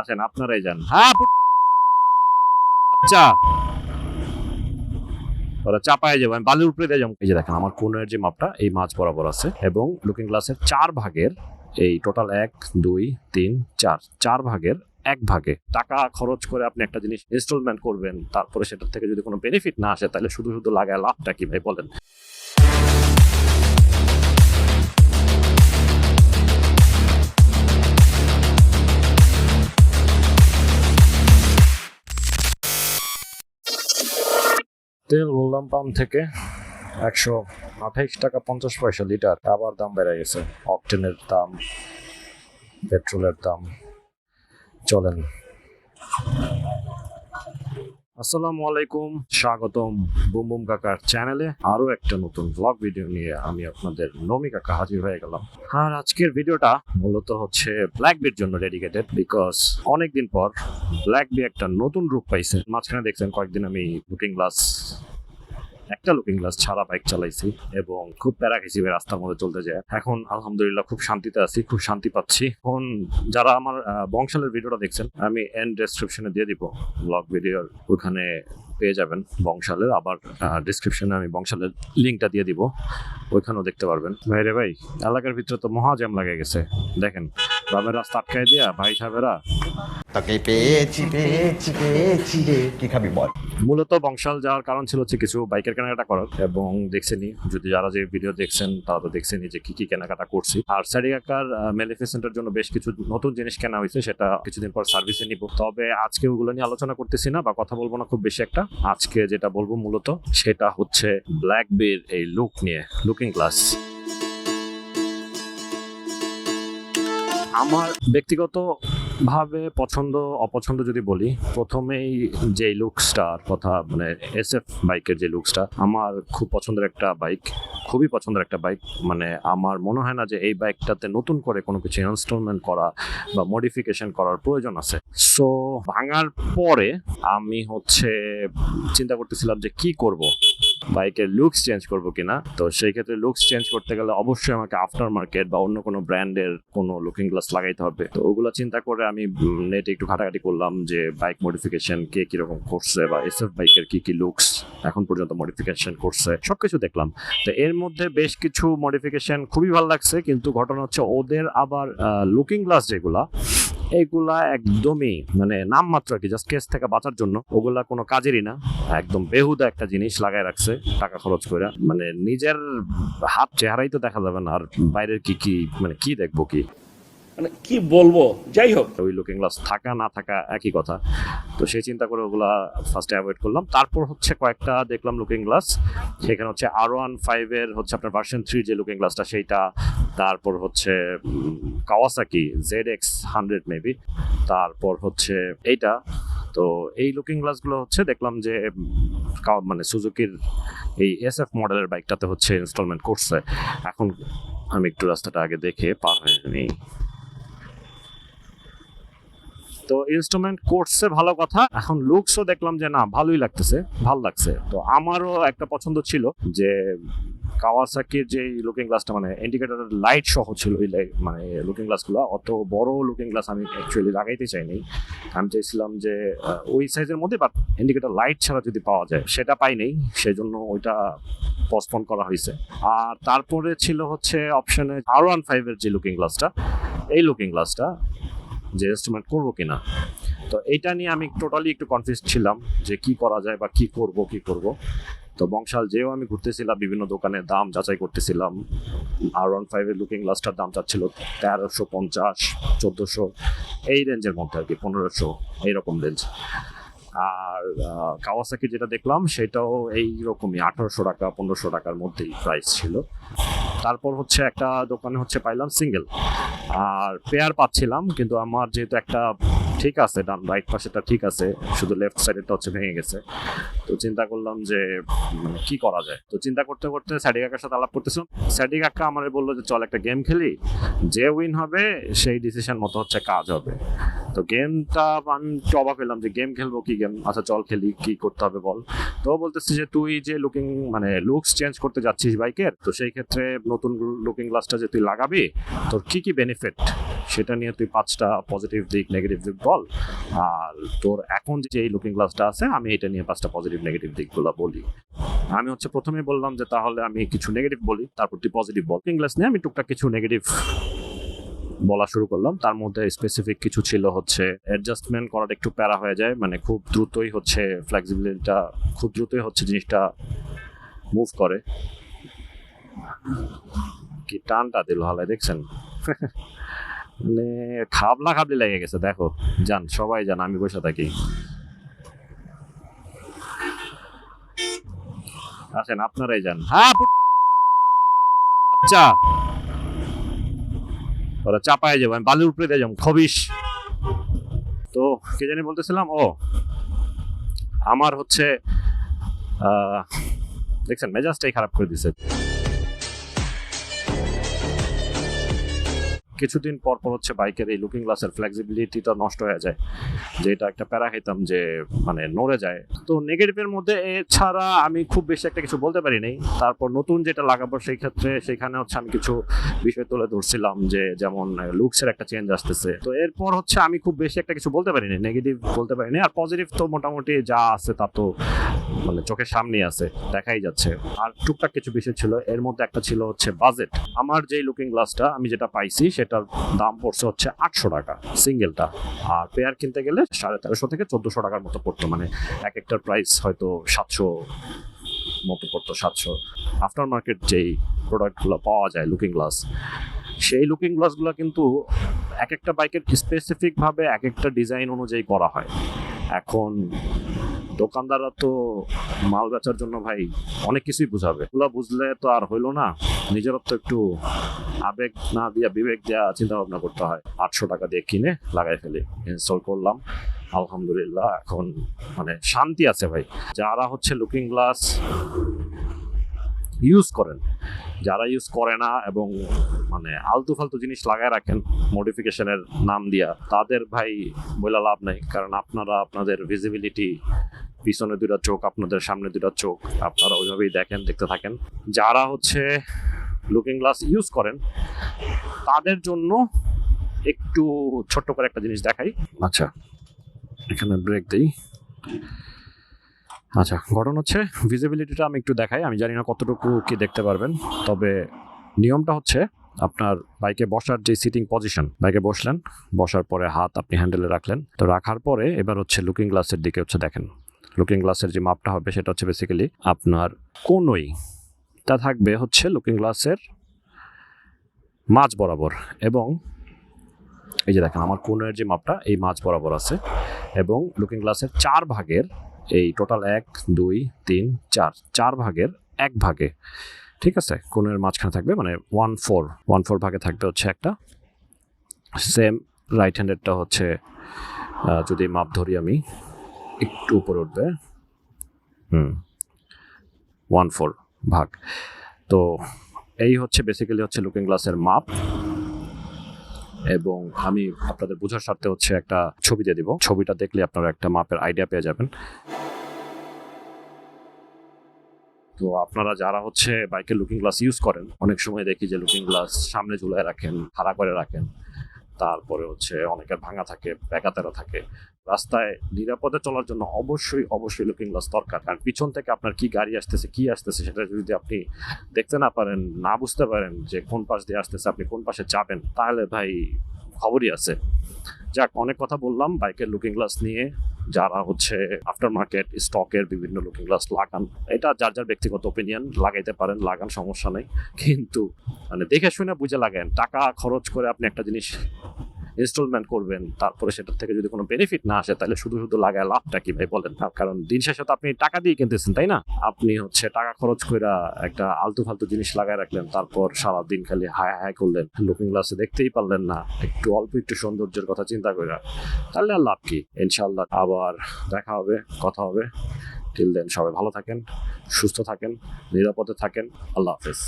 আসেন, আপনারাই যান। হ্যাঁ আচ্ছা। ওরা চাপায় যাব, আমি বালির উপরে দিয়ে যাব। এই যে দেখেন, আমার কোণের যে মাপটা, এই মাছ বরাবর আছে এবং লুকিং গ্লাসের চার ভাগের, এই টোটাল এক, দুই, তিন, চার চার ভাগের এক ভাগে। টাকা খরচ করে আপনি একটা জিনিস ইনস্টলমেন্ট করবেন, তারপরে সেটার থেকে যদি কোনো বেনিফিট না আসে, তাহলে শুধু শুধু লাগায় লাভটা কি ভাই বলেন? তেল বললাম পাম্প থেকে একশো আঠাইশ টাকা পঞ্চাশ পয়সা লিটার। আবার দাম বেড়ে গেছে। অকটেনের দাম, পেট্রোলের দাম, চলেন। আসসালামু আলাইকুম, স্বাগতম বুম বুম কাকার চ্যানেলে। আরও একটা নতুন ব্লগ ভিডিও নিয়ে আমি আপনাদের নমি কাকা হাজির হয়ে গেলাম। আর আজকের ভিডিওটা মূলত হচ্ছে ব্ল্যাকবির জন্য ডেডিকেটেড বিকজ অনেকদিন পর ব্ল্যাকবি একটা নতুন রূপ পাইছে। মাঝখানে দেখছেন কয়েকদিন আমি বুকিং গ্লাস একটা লুকিং গ্লাস ছাড়া বাইক চালাইছি এবং খুব প্যারা খেয়েছি রাস্তার মধ্যে চলতে যায়। এখন আলহামদুলিল্লাহ খুব শান্তিতে আছি, খুব শান্তি পাচ্ছি। এখন যারা আমার বংশালের ভিডিওটা দেখছেন, আমি এন্ড ডেসক্রিপশনে দিয়ে দিব। ব্লগ ভিডিওর ওখানে পেয়ে যাবেন বংশালের। আবার ডিসক্রিপশনে আমি বংশালের লিঙ্কটা দিয়ে দিব। ওইখানেও দেখতে পারবেন। ভাই রে ভাই এলাকার ভিতরে তো মহা জ্যাম লাগে গেছে। দেখেন বামের রাস্তা আটকায় দিয়া ভাই সাহেবেরা তোকে পেয়েছি পেয়েছি পেয়েছি রে। কি খাবি বল? মূলত বংশাল যাওয়ার কারণ ছিল হচ্ছে কিছু বাইকের কেনাকাটা করার। এবং দেখছেনি যদি যারা যে ভিডিও দেখছেন তারা তো দেখছেনি যে কি কি কেনাকাটা করছি। আর সারিয়াকার মেলিফিসেন্টের জন্য বেশ কিছু নতুন জিনিস কেনা হয়েছে সেটা কিছুদিন পর সার্ভিসে নিব। তবে আজকে ওগুলো নিয়ে আলোচনা করতেছি না বা কথা বলব না খুব বেশি একটা। আজকে যেটা বলব মূলত সেটা হচ্ছে ব্ল্যাক বের এই লুক নিয়ে লুকিং গ্লাস আমার ব্যক্তিগত ভাবে পছন্দ, অপছন্দ যদি বলি, প্রথমেই যে লুকসটার কথা মানে এস এফ বাইকের যে লুকসটা আমার খুব পছন্দের একটা বাইক খুবই পছন্দের একটা বাইক মানে আমার মনে হয় না যে এই বাইকটাতে নতুন করে কোনো কিছু ইনস্টলমেন্ট করা বা মডিফিকেশন করার প্রয়োজন আছে। সো ভাঙার পরে আমি হচ্ছে চিন্তা করতেছিলাম যে কি করব? বাইকের লুকস চেঞ্জ করব কিনা, তো সেই ক্ষেত্রে লুকস চেঞ্জ করতে গেলে অবশ্যই আমাকে আফটার মার্কেট বা অন্য কোনো ব্র্যান্ডের কোনো লুকিং গ্লাস লাগাইতে হবে। তো ওগুলো চিন্তা করে আমি নেটে একটু ঘাটাঘাটি করলাম যে বাইক মডিফিকেশন কে কীরকম করছে বা এসএফ বাইকের কি কি লুকস এখন পর্যন্ত মডিফিকেশন করছে, সবকিছু দেখলাম। তো এর মধ্যে বেশ কিছু মডিফিকেশন খুবই ভালো লাগছে, কিন্তু ঘটনা হচ্ছে ওদের আবার লুকিং গ্লাস যেগুলা এইগুলা একদমই মানে নামমাত্র আর কি জাস্ট কেস থেকে বাঁচার জন্য, ওগুলা কোনো কাজেরই না। একদম বেহুদা একটা জিনিস লাগায় রাখছে টাকা খরচ করে মানে নিজের হাত চেহারাই তো দেখা যাবে না, আর বাইরের কি কি মানে কি দেখব কি? মানে কি বলব? যাই হোক। ওই লুকিং গ্লাস থাকা, না থাকা একই কথা। তো সেই চিন্তা করে ওগুলা ফার্স্টে অ্যাভয়েড করলাম। তারপর হচ্ছে কয়েকটা দেখলাম লুকিং গ্লাস সেখানে হচ্ছে আর ওয়ান ফাইভের হচ্ছে আপনার ভার্সন থ্রি যে লুকিং গ্লাসটা সেইটা। তারপর হচ্ছে Kawasaki Z X hundred maybe তারপর হচ্ছে এইটা। তো এই লুকিং গ্লাসগুলো হচ্ছে দেখলাম যে মানে সুজুকির এই এস এফ মডেলের বাইকটাতে হচ্ছে ইনস্টলমেন্ট করছে। এখন আমি একটু রাস্তাটা আগে দেখে পার হয়ে নিই। তো ইনস্ট্রুমেন্ট করছে ভালো কথা। এখন লুকসও দেখলাম যে না, ভালোই লাগতেছে, ভালো লাগছে। তো আমারও একটা পছন্দ ছিল যে কাওয়াসাকির যে লুকিং গ্লাসটা মানে ইন্ডিকেটরের লাইট সহ ছিল ওই মানে লুকিং গ্লাসগুলো অত বড় লুকিং গ্লাস আমি অ্যাকচুয়ালি লাগাইতে চাইনি। আমি চাইছিলাম যে ওই সাইজের মধ্যে বাট ইন্ডিকেটর লাইট ছাড়া যদি পাওয়া যায়, সেটা পাইনি। সেই জন্য ওইটা পসপন করা হয়েছে আর তারপরে ছিল হচ্ছে অপশনে আর ওয়ান ফাইভের যে লুকিং গ্লাসটা এই লুকিং গ্লাসটা যে ইনস্ট্রুমেন্ট করব কিনা। তো এইটা নিয়ে আমি টোটালি একটু কনফিউজ ছিলাম যে কি করা যায় বা কি করব কি করব। তো বংশাল যেও আমি ঘুরতেছিলাম, বিভিন্ন দোকানে দাম যাচাই করতেছিলাম। আর ওয়ান ফাইভের লুকিং গ্লাসটার দাম চাচ্ছিল তেরোশো পঞ্চাশ, চোদ্দোশো, এই রেঞ্জের মধ্যে আর কি, পনেরোশো, এইরকম রেঞ্জ আর কাওয়াসাকি যেটা দেখলাম, সেটাও এই রকমই আঠারোশো টাকা, পনেরোশো টাকার মধ্যেই প্রাইস ছিল। তারপর হচ্ছে একটা দোকানে হচ্ছে পাইলাম সিঙ্গেল আর পেয়ার পাচ্ছিলাম, কিন্তু আমার যেহেতু একটা ঠিক আছে ডান রাইট পাশেটা ঠিক আছে, শুধু লেফট সাইডেরটা হচ্ছে ভেঙে গেছে। তো চিন্তা করলাম যে মানে কি করা যায়? তো চিন্তা করতে করতে স্যাডি কাকার সাথে আলাপ করতেছিলাম স্যাডি কাকা আমার বলল যে, চল একটা গেম খেলি, যে উইন হবে, সেই ডিসিশন মতো হচ্ছে কাজ হবে। তো গেমটা আমি অবাক হলাম যে গেম খেলব কি গেম আচ্ছা চল খেলি, কি করতে হবে বল? তো বলতেছে যে তুই যে লুকিং মানে লুকস চেঞ্জ করতে যাচ্ছিস বাইকের, তো সেই ক্ষেত্রে নতুন লুকিং গ্লাসটা যে তুই লাগাবি, তোর কি কি বেনিফিট সেটা নিয়ে তুই পাঁচটা পজিটিভ দিক নেগেটিভ দিক বল। আর তোর এখন যে এই লুকিং গ্লাসটা আছে, আমি এটা নিয়ে পাঁচটা পজিটিভ নেগেটিভ দিকগুলো বলি। আমি হচ্ছে প্রথমে বললাম যে তাহলে আমি কিছু নেগেটিভ বলি, তারপর তুই পজিটিভ বল। লুকিং গ্লাস নিয়ে আমি টুকটাক কিছু নেগেটিভ বলা শুরু করলাম। তার মধ্যে স্পেসিফিক কিছু ছিল হচ্ছে অ্যাডজাস্টমেন্ট করাটা একটু প্যারা হয়ে যায়। মানে খুব দ্রুতই হচ্ছে ফ্লেক্সিবিলিটিটা খুব দ্রুতই হচ্ছে জিনিসটা মুভ করে। কি টানটা দিল হালাই দেখছেন? মানে খাবলা খাবলি লেগে গেছে, দেখো। যান, সবাই যান, আমি বসে থাকি। আসেন, আপনারাই যান। হ্যাঁ আচ্ছা। ওরা চাপায় যাব, আমি বালির উপরে দিয়ে যাব, খবিস। তো কে জানি বলতেছিলাম, ও, আমার হচ্ছে দেখছেন, মেজাজটাই খারাপ করে দিছে। কিছুদিন পর পর হচ্ছে বাইকের এই লুকিং গ্লাসের ফ্লেক্সিবিলিটিটা নষ্ট হয়ে যায়। যে এটা একটা প্যারা খাইতাম যে মানে নড়ে যায়। তো নেগেটিভের মধ্যে এছাড়া আমি খুব বেশি একটা কিছু বলতে পারি নাই। তারপর নতুন যেটা লাগাবো সেই ক্ষেত্রে সেখানে হচ্ছে আমি কিছু বিষয় তুলে ধরছিলাম যে যেমন লুকসের একটা চেঞ্জ আসতেছে। তো এরপর হচ্ছে আমি খুব বেশি একটা কিছু বলতে পারিনি নেগেটিভ বলতে পারিনি আর পজিটিভ তো মোটামুটি যা আছে তা তো মানে চোখের সামনেই আছে, দেখাই যাচ্ছে। আর টুকটাক কিছু বিষয় ছিল। এর মধ্যে একটা ছিল হচ্ছে বাজেট আমার যেই লুকিং গ্লাসটা আমি যেটা পাইছি সেটার দাম পড়ছে হচ্ছে আটশো টাকা, সিঙ্গেলটা। আর পেয়ার কিনতে গেলে সাড়ে তেরোশো থেকে চোদ্দোশো টাকার মতো পড়তো মানে এক একটার প্রাইস হয়তো সাতশো মতো পড়তো, সাতশো। আফটার মার্কেট যেই প্রোডাক্টগুলো পাওয়া যায় লুকিং গ্লাস সেই লুকিং গ্লাসগুলো কিন্তু এক একটা বাইকের স্পেসিফিকভাবে এক একটা ডিজাইন অনুযায়ী করা হয়। এখন দোকানদাররা তো মাল বেচার জন্য ভাই অনেক কিছুই বুঝাবে। এগুলো বুঝলে তো আর হইল না। নিজেরও তো একটু আবেগ না দিয়া, বিবেক দেওয়া চিন্তা ভাবনা করতে হয়। আটশো টাকা দিয়ে কিনে লাগাই ফেলি। ইনস্টল করলাম। আলহামদুলিল্লাহ এখন মানে শান্তি আছে ভাই। যারা হচ্ছে লুকিং গ্লাস ইউজ করেন, যারা ইউজ করে না এবং মানে আলতু ফালতু জিনিস লাগায় রাখেন মডিফিকেশনের নাম দিয়া, তাদের ভাই বলে লাভ নাই। কারণ আপনারা আপনাদের ভিজিবিলিটি পিছনে দুটা চোখ, আপনাদের সামনে দুটা চোখ। আপনারা ওইভাবেই দেখেন, দেখতে থাকেন। যারা হচ্ছে লুকিং গ্লাস ইউজ করেন, তাদের জন্য একটু ছোট্ট করে একটা জিনিস দেখাই। আচ্ছা এখানে ব্রেক দিই। আচ্ছা ঘটনা হচ্ছে ভিজিবিলিটিটা আমি একটু দেখাই। আমি জানি না কতটুকু কি দেখতে পারবেন, তবে নিয়মটা হচ্ছে আপনার বাইকে বসার যে সিটিং পজিশন বাইকে বসলেন, বসার পরে হাত আপনি হ্যান্ডেলে রাখলেন। তো রাখার পরে এবার হচ্ছে লুকিং গ্লাসের দিকে হচ্ছে দেখেন। লুকিং গ্লাসের যে মাপটা হবে সেটা হচ্ছে বেসিক্যালি আপনার কোনোই। তা থাকবে হচ্ছে লুকিং গ্লাসের মাঝ বরাবর এবং এই যে দেখেন, আমার কোণের যে মাপটা, এই মাঝ বরাবর আছে এবং লুকিং গ্লাসের চার ভাগের এই টোটাল এক, দুই, তিন, চার চার ভাগের এক ভাগে, ঠিক আছে? কোণের মাঝখানে থাকবে মানে ওয়ান ফোর ওয়ান ফোর ভাগে থাকবে হচ্ছে একটা। সেম রাইট হ্যান্ডেডটা হচ্ছে যদি মাপ ধরি আমি একটু উপরে উঠবে। হুম। ওয়ান ফোর ভাগ। তো এই হচ্ছে বেসিক্যালি হচ্ছে লুকিং গ্লাসের মাপ। এবং আমি আপনাদের বোঝার স্বার্থে হচ্ছে একটা ছবি দিয়ে দিব। ছবিটা দেখলে আপনারা একটা মাপের আইডিয়া পেয়ে যাবেন। তো আপনারা যারা হচ্ছে বাইকের লুকিং গ্লাস ইউজ করেন, অনেক সময় দেখি যে লুকিং গ্লাস সামনে ঝুলায় রাখেন খাড়া করে রাখেন। তারপরে হচ্ছে অনেকের ভাঙা থাকে ব্যাকাতেরা থাকে। রাস্তায় নিরাপদে চলার জন্য অবশ্যই অবশ্যই লুকিং গ্লাস দরকার। কারণ পিছন থেকে আপনার কি গাড়ি আসতেছে, কি আসতেছে সেটা যদি আপনি দেখতে না পারেন, না বুঝতে পারেন যে কোন পাশ দিয়ে আসতেছে, আপনি কোন পাশে যাবেন, তাহলে ভাই খবরই আছে। যাক, অনেক কথা বললাম, বাইকের লুকিং গ্লাস নিয়ে, যারা হচ্ছে আফটার মার্কেট স্টকের বিভিন্ন লুকিং গ্লাস লাগান, এটা যার যার ব্যক্তিগত ওপিনিয়ন লাগাইতে পারেন, লাগান সমস্যা নেই। কিন্তু মানে দেখে শুনে বুঝে লাগান, টাকা খরচ করে আপনি একটা জিনিস ইনস্টলমেন্ট করবেন, তারপরে সেটার থেকে যদি কোনো বেনিফিট না আসে, তাহলে শুধু শুধু লাগায় লাভটা কি ভাই বলেন? কারণ দিন শেষে তো আপনি টাকা দিয়ে কিনতেছেন, তাই না? আপনি হচ্ছে টাকা খরচ করে একটা আলতু ফালতু জিনিস লাগায় রাখলেন, তারপর সারা দিন খালি হায় হায় করলেন লুকিং গ্লাসে দেখতেই পারলেন না, একটু অল্প একটু সৌন্দর্যের কথা চিন্তা করে তাহলে আর লাভ কি? ইনশাল্লাহ আবার দেখা হবে, কথা হবে। টিল দেন সবাই ভালো থাকেন, সুস্থ থাকেন, নিরাপদে থাকেন, আল্লাহ হাফেজ।